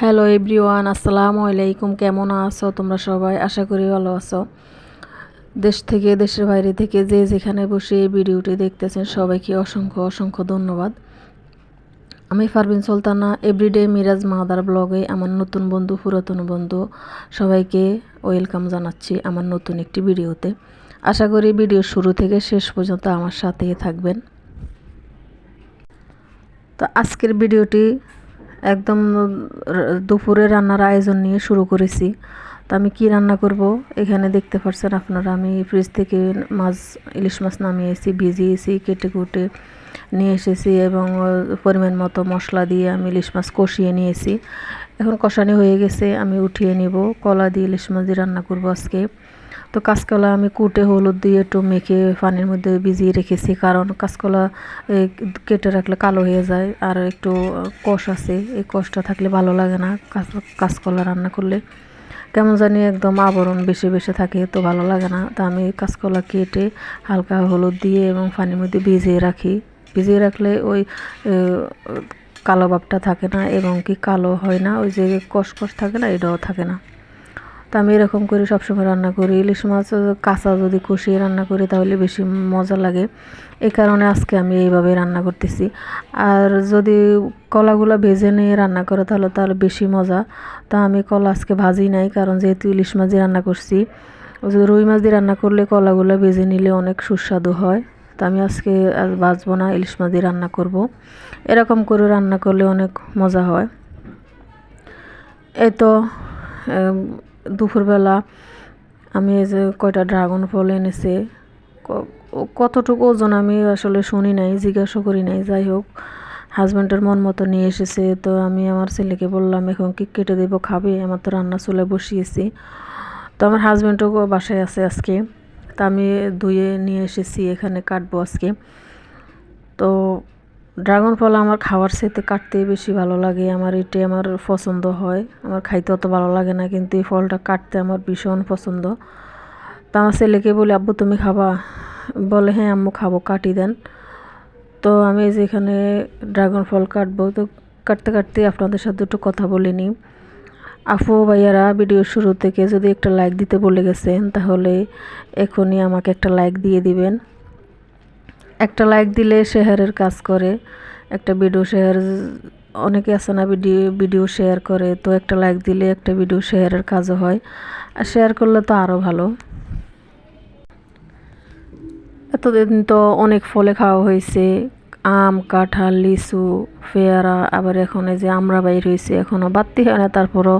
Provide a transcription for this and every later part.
Hello everyone আসসালামু আলাইকুম, কেমন আছো তোমরা সবাই? আশা করি ভালো আছো। দেশ থেকে, দেশের বাইরে থেকে যে যেখানে বসে এই ভিডিওটি দেখতেছেন, সবাইকে অসংখ্য অসংখ্য ধন্যবাদ। আমি ফারবিন সুলতানা এভরিডে মিরাজ মাদার ব্লগে আমার নতুন বন্ধু, পুরাতন বন্ধু, সবাইকে ওয়েলকাম জানাচ্ছি আমার নতুন একটি ভিডিওতে। আশা করি ভিডিও শুরু থেকে শেষ পর্যন্ত আমার সাথেই থাকবেন। তো আজকের ভিডিওটি একদম দুপুরে রান্নার আয়োজন নিয়ে শুরু করেছি। তো আমি কি রান্না করব? এখানে দেখতে পাচ্ছেন আপনারা, আমি ফ্রিজ থেকে মাছ, ইলিশ মাছ নামিয়েছি ভিজিয়েছি, কেটে কুটে নিয়ে এসেছি এবং পরিমাণ মতো মশলা দিয়ে আমি ইলিশ মাছ কষিয়ে নিয়েছি। এখন কষানি হয়ে গেছে, আমি উঠিয়ে নিব। কলা দিয়ে ইলিশ মাছ দিয়ে রান্না করব আজকে। তো কাঁচকলা আমি কুটে, হলুদ দিয়ে একটু মেখে পানির মধ্যে ভিজিয়ে রেখেছি। কারণ কাঁচকলা কেটে রাখলে কালো হয়ে যায় আর একটু কষ আছে। এই কষটা থাকলে ভালো লাগে না কাঁচকলা রান্না করলে। কেমন জানি একদম আবরণ বেশি বেশি থাকে তো ভালো লাগে না। তা আমি কাঁচকলা কেটে হালকা হলুদ দিয়ে এবং পানির মধ্যে ভিজিয়ে রাখি। ভিজিয়ে রাখলে ওই কালো ভাবটা থাকে না এবং কি কালো হয় না। ওই যে কষ কষ থাকে না, এটাও থাকে না। তো আমি এরকম করে সবসময় রান্না করি। ইলিশ মাছ, কাঁচা যদি কষিয়ে রান্না করি তাহলে বেশি মজা লাগে। এই কারণে আজকে আমি এইভাবে রান্না করতেছি। আর যদি কলাগুলো ভেজে নিয়ে রান্না করে তাহলে তাহলে বেশি মজা। তা আমি কলা আজকে ভাজি নাই কারণ যেহেতু ইলিশ মাছ দিয়ে রান্না করছি। রুই মাছ দিয়ে রান্না করলে কলাগুলো ভেজে নিলে অনেক সুস্বাদু হয়। তা আমি আজকে বাজবো না, ইলিশ মাছ দিয়ে রান্না করব। এরকম করে রান্না করলে অনেক মজা হয়। এই তো দুপুরবেলা আমি এই যে কয়টা ড্রাগন ফল এনেছে কতটুকু ওজন আমি আসলে শুনি নাই, জিজ্ঞাসা করি নাই, যাই হোক হাজব্যান্ডের মন মতো নিয়ে এসেছে, তো আমি আমার ছেলেকে বললাম, এখন কি কেটে দেবো, খাবে, আমার তো রান্না চুলে বসিয়েছি। তো আমার হাজব্যান্ডও বাসায় আছে আজকে, তা আমি ধুয়ে নিয়ে এসেছি, এখানে কাটবো আজকে। তো ড্রাগন ফল আমার খাওয়ার সাথে কাটতেই বেশি ভালো লাগে। আমার এটি আমার পছন্দ হয়। আমার খাইতে অত ভালো লাগে না, কিন্তু এই ফলটা কাটতে আমার ভীষণ পছন্দ। তা আমার ছেলেকে বলি, আব্বু, তুমি খাবা? বলে হ্যাঁ আম্মু খাব, কাটি দেন। তো আমি যেখানে ড্রাগন ফল কাটবো, তো কাটতে কাটতে আপনাদের সাথে একটু কথা বলে নিই। আফু ভাইয়ারা, ভিডিও শুরু থেকে যদি একটা লাইক দিতে বলে গেছেন, তাহলে এখনই আমাকে একটা লাইক দিয়ে দিবেন। একটা লাইক দিলে শেয়ারের কাজ করে, একটা ভিডিও শেয়ার অনেকে আছে না ভিডিও ভিডিও শেয়ার করে, তো একটা লাইক দিলে একটা ভিডিও শেয়ারের কাজও হয়, আর শেয়ার করলে তো আরও ভালো। এতদিন তো অনেক ফলে খাওয়া হয়েছে, আম, কাঁঠাল, লিচু, পেয়ারা, আবার এখন এই যে আমরা বাইর হয়েছে এখনও বাড়তি হয় না, তারপরও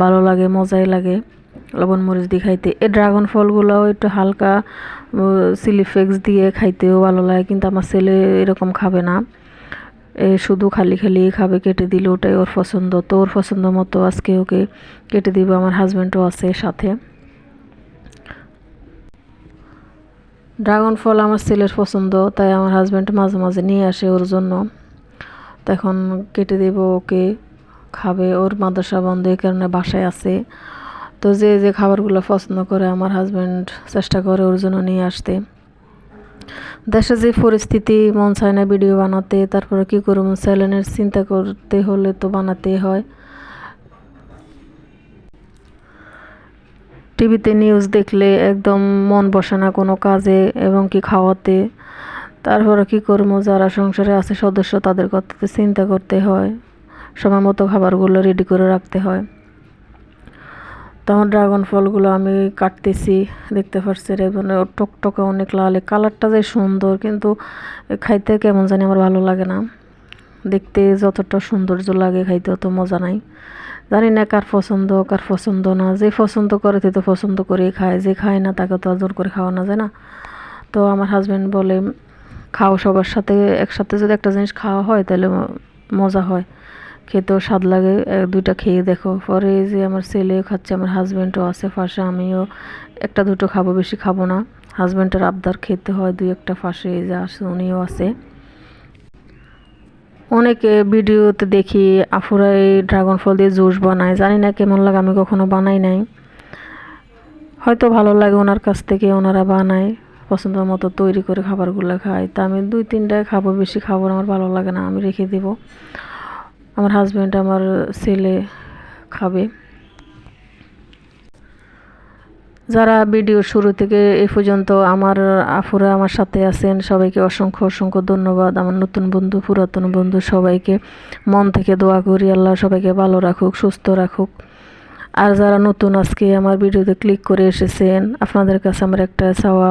ভালো লাগে, মজাই লাগে। লবণ মরিচ দিয়ে খাইতে। এই ড্রাগন ফলগুলোও একটু হালকা চিলি ফ্লেক্স দিয়ে খাইতেও ভালো লাগে, কিন্তু আমার ছেলে এরকম খাবে না। এ শুধু খালি খালি খাবে, কেটে দিলে ওটাই ওর পছন্দ। তো ওর পছন্দ মতো আজকে ওকে কেটে দিব, আমার হাজব্যান্ডও আছে সাথে। ড্রাগন ফল আমার ছেলের পছন্দ, তাই আমার হাজব্যান্ড মাঝে মাঝে নিয়ে আসে ওর জন্য। তখন কেটে দেব ওকে, খাবে। ওর মাদ্রাসা বন্ধ, এই কারণে বাসায় আছে। তো যে যে খাবারগুলো পছন্দ করে আমার হাজব্যান্ড চেষ্টা করে ওর জন্য নিয়ে আসতে। দেশে যে পরিস্থিতি, মন চায় না ভিডিও বানাতে, তারপরে কী করব? স্যালেনের চিন্তা করতে হলে তো বানাতেই হয়। টিভিতে নিউজ দেখলে একদম মন বসে না কোনো কাজে এবং কি খাওয়াতে। তারপরে কী করব? যারা সংসারে আছে সদস্য তাদের কথা চিন্তা করতে হয়। সময় মতো খাবারগুলো রেডি করে রাখতে হয়। তখন ড্রাগন ফলগুলো আমি কাটতেছি, দেখতে পাচ্ছি মানে টকটকে অনেক লাল কালারটা যে সুন্দর, কিন্তু খাইতে কেমন জানি আমার ভালো লাগে না। দেখতে যতটা সৌন্দর্য লাগে খাইতে অত মজা নাই। জানি না কার পছন্দ কার পছন্দ না, যে পছন্দ করে তে তো পছন্দ করে খায়, যে খায় না তাকে তো জোর করে খাওয়ানো যায় না? তো আমার হাজব্যান্ড বলে, খাও সবার সাথে, একসাথে যদি একটা জিনিস খাওয়া হয় তাহলে মজা হয়। খেতেও স্বাদ লাগে দুইটা খেয়ে দেখো। পরে যে আমার ছেলেও খাচ্ছে, আমার হাজব্যান্ডও আছে ফাঁসে আমিও একটা দুটো খাব, বেশি খাব না। হাজব্যান্ডের আবদার খেতে হয় দুই একটা ফাঁসে এই যে আসে, উনিও আছে। অনেকে ভিডিওতে দেখি আফুরা এই ড্রাগন ফল দিয়ে জুস বানায়, জানি না কেমন লাগে, আমি কখনো বানাই নাই। হয়তো ভালো লাগে ওনার কাছ থেকে, ওনারা বানায়, পছন্দ মতো তৈরি করে খাবারগুলো খায়। তা আমি দুই তিনটায় খাব, বেশি খাব আমার ভালো লাগে না, আমি রেখে দেবো। আমার হাজব্যান্ড আমার ছেলে খাবে। যারা ভিডিও শুরু থেকে এ পর্যন্ত আমার আফুরা আমার সাথে আছেন, সবাইকে অসংখ্য অসংখ্য ধন্যবাদ। আমার নতুন বন্ধু, পুরাতন বন্ধু সবাইকে মন থেকে দোয়া করি, আল্লাহ সবাইকে ভালো রাখুক, সুস্থ রাখুক। আর যারা নতুন আজকে আমার ভিডিওতে ক্লিক করে এসেছেন, আপনাদের কাছে আমার একটা চাওয়া,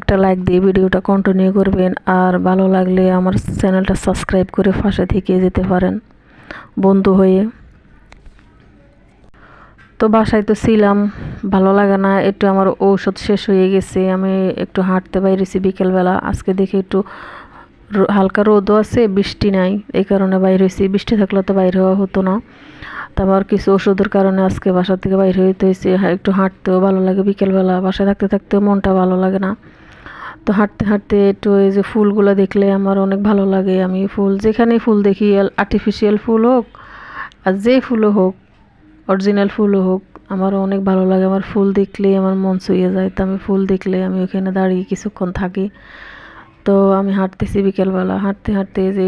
একটা লাইক দিয়ে ভিডিওটা কন্টিনিউ করবেন। আর ভালো লাগলে আমার চ্যানেলটা সাবস্ক্রাইব করে পাশে থেকে যেতে পারেন। বন্ধু হয়ে। তো বাসায় তো ছিলাম, ভালো লাগে না, একটু আমার ঔষধ শেষ হয়ে গেছে, আমি একটু হাঁটতে বাইরেছি বিকেলবেলা, আজকে দেখি একটু হালকা রোদও আছে, বৃষ্টি নাই, এই কারণে বাইরে হয়েছি, বৃষ্টি থাকলে তো বাইরে হওয়া হতো না। তো আমার কিছু ওষুধের কারণে আজকে বাসা থেকে বাইরে হইতে হয়েছে একটু হাঁটতেও ভালো লাগে, বিকেলবেলা বাসায় থাকতে থাকতেও মনটা ভালো লাগে না। তো হাঁটতে হাঁটতে একটু এই যে ফুলগুলো দেখলে আমার অনেক ভালো লাগে। আমি ফুল যেখানে ফুল দেখি আর্টিফিশিয়াল ফুল হোক আর যে ফুলও হোক অরিজিনাল ফুলও হোক, আমারও অনেক ভালো লাগে। আমার ফুল দেখলেই আমার মন ছুঁয়ে যায়। তো আমি ফুল দেখলে আমি ওখানে দাঁড়িয়ে কিছুক্ষণ থাকি। তো আমি হাঁটতেছি বিকেলবেলা। হাঁটতে হাঁটতে যে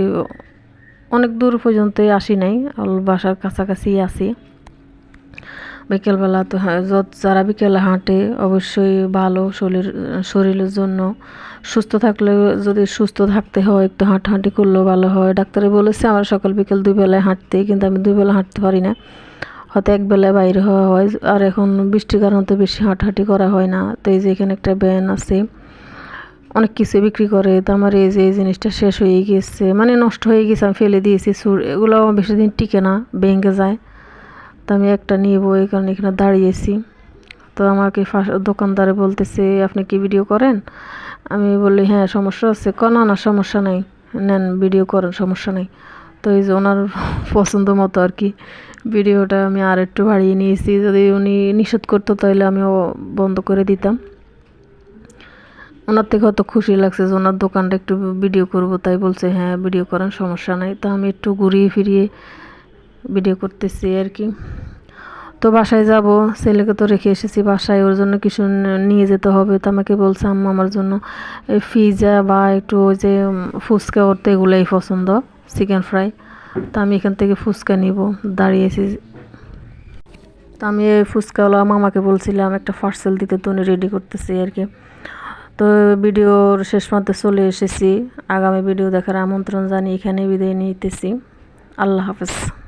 অনেক দূর পর্যন্তই আসি নাই। বাসার কাছাকাছি আসি বিকেলবেলা তো যত যারা বিকেলে হাঁটে, অবশ্যই ভালো শরীর, শরীরের জন্য সুস্থ থাকলে যদি সুস্থ থাকতে হয়, একটু হাঁটাহাঁটি করলেও ভালো হয়। ডাক্তারে বলেছে, আমার সকাল বিকেল দুই বেলায় হাঁটতে, কিন্তু আমি দুই বেলা হাঁটতে পারি না। হয়তো এক বেলায় বাইরে হওয়া হয়, আর এখন বৃষ্টির কারণে তো বেশি হাঁটাহাঁটি করা হয় না। তো এই যে এখানে একটা ব্যান আছে, অনেক কিছু বিক্রি করে, তো আমার এই যে এই জিনিসটা শেষ হয়ে গিয়েছে মানে নষ্ট হয়ে গেছে, আমি ফেলে দিয়েছি, সুর এগুলো বেশি দিন টিকে না, ভেঙে যায়। তো আমি একটা নিব, এই কারণে এখানে দাঁড়িয়েছি তো আমাকে দোকানদারে বলতেছে, আপনি কি ভিডিও করেন? আমি বললি হ্যাঁ সমস্যা আছে। ক না না, সমস্যা নাই। নেন ভিডিও করেন, সমস্যা নেই। তো এই যে ওনার পছন্দ মতো আর কি ভিডিওটা আমি আর একটু বাড়িয়ে নিয়েছি। যদি উনি নিষেধ করতো, তাহলে আমিও বন্ধ করে দিতাম। ওনার থেকে হয়তো খুশি লাগছে যে ওনার দোকানটা একটু ভিডিও করব, তাই বলছে হ্যাঁ ভিডিও করেন, সমস্যা নাই। তো আমি একটু ঘুরিয়ে ফিরিয়ে ভিডিও করতেছি আর কি। তো বাসায় যাব, ছেলেকে তো রেখে এসেছি বাসায়, ওর জন্য কিছু নিয়ে যেতে হবে। তো আমাকে বলছে, আম্মা, আমার জন্য পিজা বা একটু ওই যে ফুচকা করতে এগুলোই পছন্দ চিকেন ফ্রাই তো আমি এখান থেকে ফুচকা নিব। দাঁড়িয়েছি তো আমি এই ফুচকাওয়ালা মামাকে বলছিলাম, একটা পার্সেল দিতে, তো উনি রেডি করতেছি আর কি। তো ভিডিওর শেষ মধ্যে চলে এসেছি। আগামী ভিডিও দেখার আমন্ত্রণ জানিয়ে এখানে বিদায় নিতেছি। আল্লাহ হাফেজ।